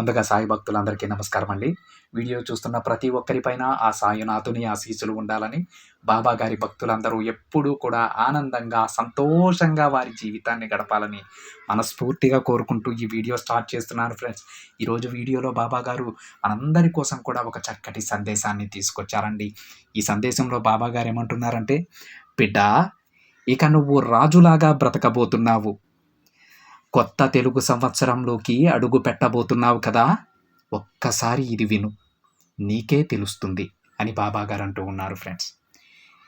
ముందుగా సాయి భక్తులందరికీ నమస్కారం అండి వీడియో చూస్తున్న ప్రతి ఒక్కరిపైన ఆ సాయినాథుని ఆశీస్సులు ఉండాలని బాబా గారి భక్తులందరూ ఎప్పుడూ కూడా ఆనందంగా సంతోషంగా వారి జీవితాన్ని గడపాలని మనస్ఫూర్తిగా కోరుకుంటూ ఈ వీడియో స్టార్ట్ చేస్తున్నాను ఫ్రెండ్స్. ఈరోజు వీడియోలో బాబా గారు మనందరి కోసం కూడా ఒక చక్కటి సందేశాన్ని తీసుకొచ్చారండి. ఈ సందేశంలో బాబా గారు ఏమంటున్నారంటే బిడ్డ ఇక నువ్వు రాజులాగా బ్రతకబోతున్నావు. కొత్త తెలుగు సంవత్సరంలోకి అడుగు పెట్టబోతున్నావు కదా? ఒక్కసారి ఇది విను. నీకే తెలుస్తుంది అని బాబాగారు అంటూ ఉన్నారు ఫ్రెండ్స్.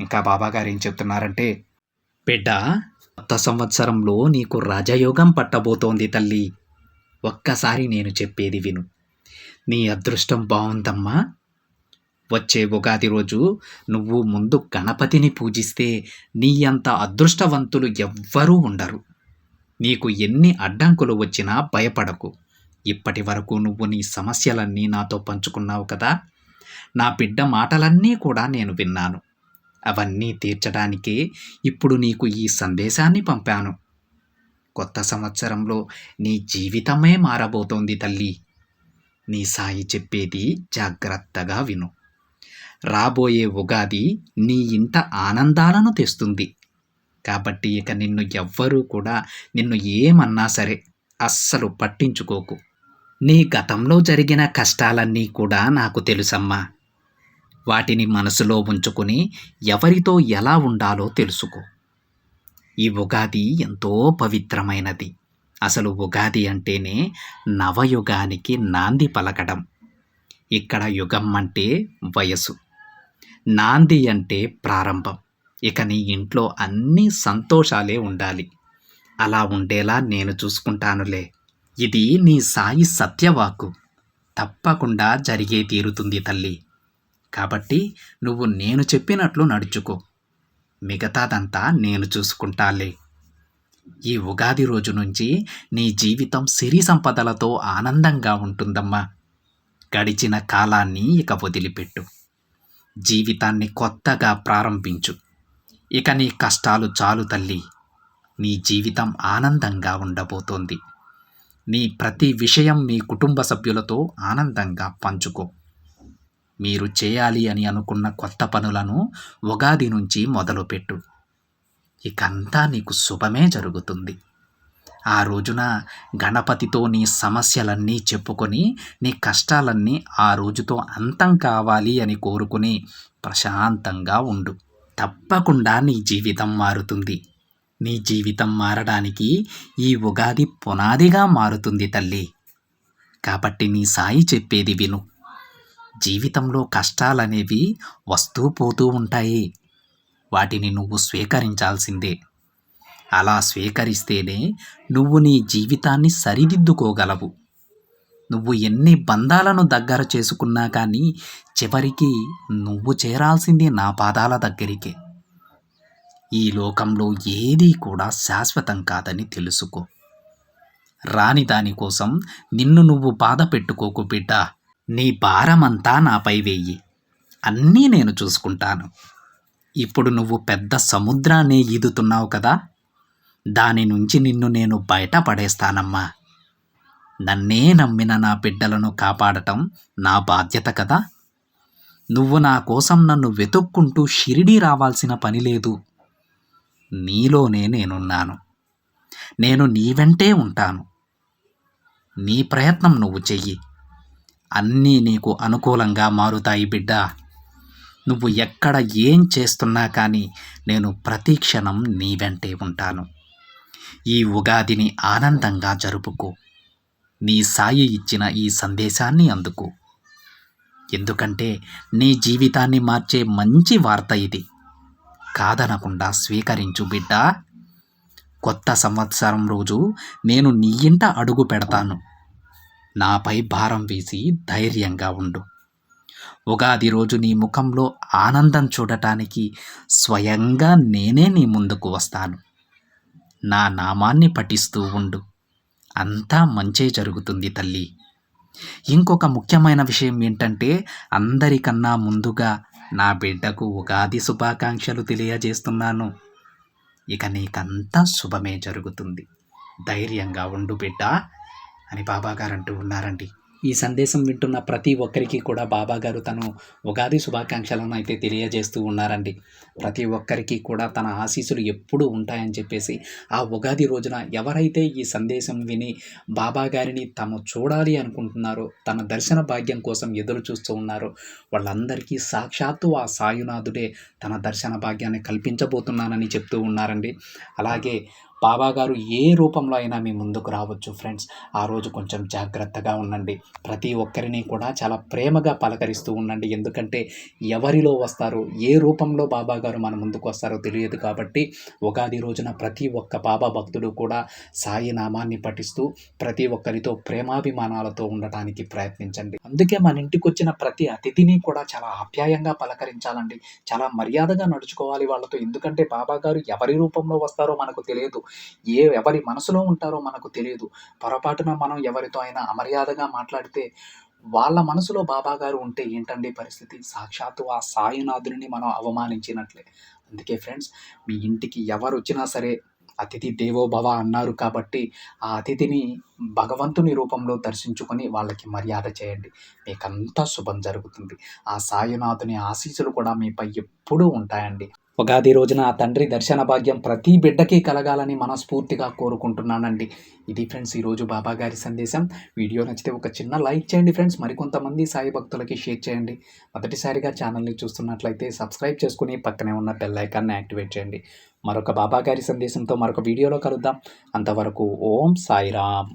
ఇంకా బాబాగారు ఏం చెప్తున్నారంటే బిడ్డ కొత్త సంవత్సరంలో నీకు రాజయోగం పట్టబోతోంది తల్లి. ఒక్కసారి నేను చెప్పేది విను. నీ అదృష్టం బాగుందమ్మా వచ్చే ఉగాది రోజు నువ్వు ముందు గణపతిని పూజిస్తే నీ అంత అదృష్టవంతులు ఎవ్వరూ ఉండరు. నీకు ఎన్ని అడ్డంకులు వచ్చినా భయపడకు. ఇప్పటి వరకు నువ్వు నీ సమస్యలన్నీ నాతో పంచుకున్నావు కదా? నా బిడ్డ మాటలన్నీ కూడా నేను విన్నాను. అవన్నీ తీర్చడానికే ఇప్పుడు నీకు ఈ సందేశాన్ని పంపాను. కొత్త సంవత్సరంలో నీ జీవితమే మారబోతోంది తల్లి. నీ సాయి చెప్పేది జాగ్రత్తగా విను. రాబోయే ఉగాది నీ ఇంట ఆనందాలను తెస్తుంది. కాబట్టి ఇక నిన్ను ఎవ్వరూ కూడా నిన్ను ఏమన్నా సరే అస్సలు పట్టించుకోకు. నీ గతంలో జరిగిన కష్టాలన్నీ కూడా నాకు తెలుసమ్మా. వాటిని మనసులో ఉంచుకుని ఎవరితో ఎలా ఉండాలో తెలుసుకో. ఈ ఉగాది ఎంతో పవిత్రమైనది. అసలు ఉగాది అంటేనే నవయుగానికి నాంది పలకడం. ఇక్కడ యుగం అంటే వయసు నాంది అంటే ప్రారంభం. ఇక నీ ఇంట్లో అన్ని సంతోషాలే ఉండాలి. అలా ఉండేలా నేను చూసుకుంటానులే. ఇది నీ సాయి సత్యవాకు. తప్పకుండా జరిగే తీరుతుంది తల్లి. కాబట్టి నువ్వు నేను చెప్పినట్లు నడుచుకో. మిగతాదంతా నేను చూసుకుంటాలే. ఈ ఉగాది రోజు నుంచి నీ జీవితం సిరి సంపదలతో ఆనందంగా ఉంటుందమ్మా. గడిచిన కాలాన్ని ఇక వదిలిపెట్టు. జీవితాన్ని కొత్తగా ప్రారంభించు. ఇక నీ కష్టాలు చాలు తల్లి. నీ జీవితం ఆనందంగా ఉండబోతోంది. నీ ప్రతి విషయం మీ కుటుంబ సభ్యులతో ఆనందంగా పంచుకో. మీరు చేయాలి అని అనుకున్న కొత్త పనులను ఉగాది నుంచి మొదలుపెట్టు. ఇకంతా నీకు శుభమే జరుగుతుంది. ఆ రోజున గణపతితో నీ సమస్యలన్నీ చెప్పుకొని నీ కష్టాలన్నీ ఆ రోజుతో అంతం కావాలి అని కోరుకుని ప్రశాంతంగా ఉండు. తప్పకుండా నీ జీవితం మారుతుంది. నీ జీవితం మారడానికి ఈ ఉగాది పునాదిగా మారుతుంది తల్లి. కాబట్టి నీ సాయి చెప్పేది విను. జీవితంలో కష్టాలనేవి వస్తూ పోతూ ఉంటాయి. వాటిని నువ్వు స్వీకరించాల్సిందే. అలా స్వీకరిస్తేనే నువ్వు నీ జీవితాన్ని సరిదిద్దుకోగలవు. నువ్వు ఎన్ని బంధాలను దగ్గర చేసుకున్నా కానీ చివరికి నువ్వు చేరాల్సింది నా పాదాల దగ్గరికే. ఈ లోకంలో ఏదీ కూడా శాశ్వతం కాదని తెలుసుకో. రాని దానికోసం నిన్ను నువ్వు బాధ పెట్టుకోకు బిడ్డ. నీ భారమంతా నాపై వెయ్యి అన్నీ నేను చూసుకుంటాను. ఇప్పుడు నువ్వు పెద్ద సముద్రాన్ని ఈదుతున్నావు కదా? దాని నుంచి నిన్ను నేను బయట పడేస్తానమ్మా. నన్నే నమ్మిన నా బిడ్డలను కాపాడటం నా బాధ్యత కదా? నువ్వు నా కోసం నన్ను వెతుక్కుంటూ షిరిడి రావాల్సిన పని లేదు. నీలోనే నేనున్నాను. నేను నీ వెంటే ఉంటాను. నీ ప్రయత్నం నువ్వు చెయ్యి. అన్నీ నీకు అనుకూలంగా మారుతాయి బిడ్డ. నువ్వు ఎక్కడ ఏం చేస్తున్నా కానీ నేను ప్రతి క్షణం నీ వెంటే ఉంటాను. ఈ ఉగాదిని ఆనందంగా జరుపుకో. నీ సాయి ఇచ్చిన ఈ సందేశాన్ని అందుకు. ఎందుకంటే నీ జీవితాన్ని మార్చే మంచి వార్త ఇది. కాదనకుండా స్వీకరించు బిడ్డ. కొత్త సంవత్సరం రోజు నేను నీ ఇంట అడుగు పెడతాను. నాపై భారం వేసి ధైర్యంగా ఉండు. ఉగాది రోజు నీ ముఖంలో ఆనందం చూడటానికి స్వయంగా నేనే నీ ముందుకు వస్తాను. నా నామాన్ని పఠిస్తూ ఉండు. అంతా మంచే జరుగుతుంది తల్లి. ఇంకొక ముఖ్యమైన విషయం ఏంటంటే అందరికన్నా ముందుగా నా బిడ్డకు ఉగాది శుభాకాంక్షలు తెలియజేస్తున్నాను. ఇక నీకంతా శుభమే జరుగుతుంది. ధైర్యంగా ఉండు బిడ్డ అని బాబాగారు అంటూ ఉన్నారండి. ఈ సందేశం వింటున్న ప్రతి ఒక్కరికి కూడా బాబాగారు తను ఉగాది శుభాకాంక్షలను అయితే తెలియజేస్తూ ఉన్నారండి. ప్రతి ఒక్కరికి కూడా తన ఆశీస్సులు ఎప్పుడూ ఉంటాయని చెప్పేసి ఆ ఉగాది రోజున ఎవరైతే ఈ సందేశం విని బాబా గారిని తాము చూడాలి అనుకుంటున్నారో తన దర్శన భాగ్యం కోసం ఎదురు చూస్తూ ఉన్నారో వాళ్ళందరికీ సాక్షాత్తు ఆ సాయునాథుడే తన దర్శన భాగ్యాన్ని కల్పించబోతున్నానని చెప్తూ ఉన్నారండి. అలాగే బాబా గారు ఏ రూపంలో అయినా మీ ముందుకు రావచ్చు ఫ్రెండ్స్. ఆ రోజు కొంచెం జాగ్రత్తగా ఉండండి. ప్రతి ఒక్కరిని కూడా చాలా ప్రేమగా పలకరిస్తూ ఉండండి. ఎందుకంటే ఎవరిలో వస్తారు ఏ రూపంలో బాబా గారు మన ముందుకు వస్తారో తెలియదు కాబట్టి ఉగాది రోజున ప్రతి ఒక్క బాబా భక్తుడు కూడా సాయి నామాన్ని పఠిస్తూ ప్రతి ఒక్కరితో ప్రేమాభిమానాలతో ఉండటానికి ప్రయత్నించండి. అందుకే మన ఇంటికి వచ్చిన ప్రతి అతిథిని కూడా చాలా ఆప్యాయంగా పలకరించాలండి. చాలా మర్యాదగా నడుచుకోవాలి వాళ్ళతో. ఎందుకంటే బాబా గారు ఎవరి రూపంలో వస్తారో మనకు తెలియదు. ఏ ఎవరి మనసులో ఉంటారో మనకు తెలియదు. పొరపాటున మనం ఎవరితో అయినా అమర్యాదగా మాట్లాడితే వాళ్ళ మనసులో బాబా గారు ఉంటే ఏంటండి పరిస్థితి? సాక్షాత్తు ఆ సాయినాథుని మనం అవమానించినట్లే. అందుకే ఫ్రెండ్స్ మీ ఇంటికి ఎవరు వచ్చినా సరే అతిథి దేవోభవ అన్నారు కాబట్టి ఆ అతిథిని భగవంతుని రూపంలో దర్శించుకొని వాళ్ళకి మర్యాద చేయండి. మీకంతా శుభం జరుగుతుంది. ఆ సాయినాథుని ఆశీస్సులు కూడా మీపై ఎప్పుడూ ఉంటాయండి. ఉగాది రోజున ఆ తండ్రి దర్శన భాగ్యం ప్రతి బిడ్డకి కలగాలని మనస్ఫూర్తిగా కోరుకుంటున్నానండి. ఇది ఫ్రెండ్స్ ఈరోజు బాబా గారి సందేశం. వీడియో నచ్చితే ఒక చిన్న లైక్ చేయండి ఫ్రెండ్స్. మరికొంతమంది సాయి భక్తులకి షేర్ చేయండి. మొదటిసారిగా ఛానల్ని చూస్తున్నట్లయితే సబ్స్క్రైబ్ చేసుకుని పక్కనే ఉన్న బెల్ ఐకాన్ని యాక్టివేట్ చేయండి. మరొక బాబా గారి సందేశంతో మరొక వీడియోలో కలుద్దాం. అంతవరకు ఓం సాయిరామ్.